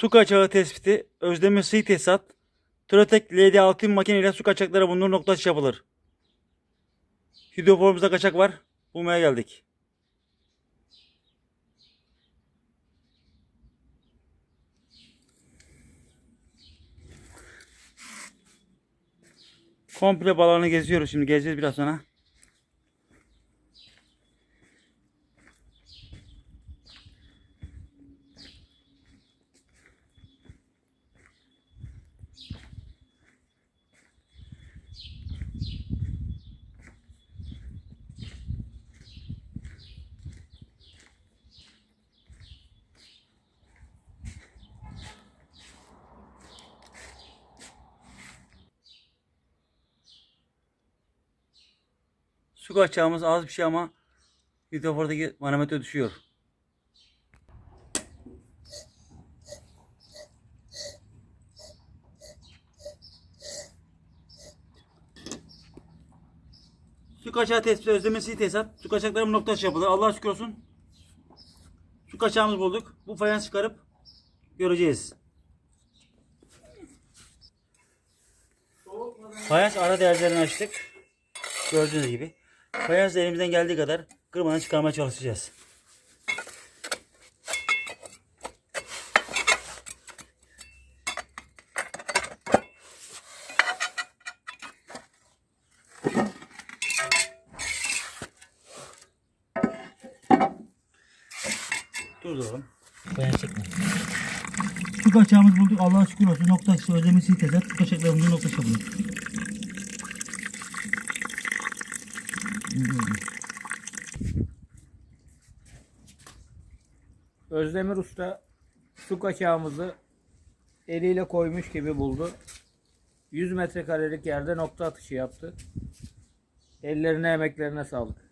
Su kaçağı tespiti, Özdemir Sığ Tesisat, Trotek LD6 makineyle su kaçakları bulunur nokta atışı yapılır. Hidroforumuzda kaçak var. Bulmaya geldik. Komple balonu geziyoruz şimdi. Gezeceğiz biraz sonra. Su kaçağımız az bir şey ama hidrofordaki manometre düşüyor. Su kaçağı tespiti özlemesi tesisat. Su kaçaklarımız nokta atışı yapılır. Allah şükür olsun. Su kaçağımızı bulduk. Bu fayans çıkarıp göreceğiz. Fayans ara değerlerini açtık. Gördüğünüz gibi. Fayansı elimizden geldiği kadar kırmadan çıkarmaya çalışacağız. Durduralım. Fayans çekme. Su kaçağımız bulduk. Allah'a şükür olsun. Nokta atışı ödemesi tezat. Su kaçaklarımızın nokta atışı bulduk. Özdemir Usta su kaçağımızı eliyle koymuş gibi buldu. 100 metrekarelik yerde nokta atışı yaptı. Ellerine emeklerine sağlık.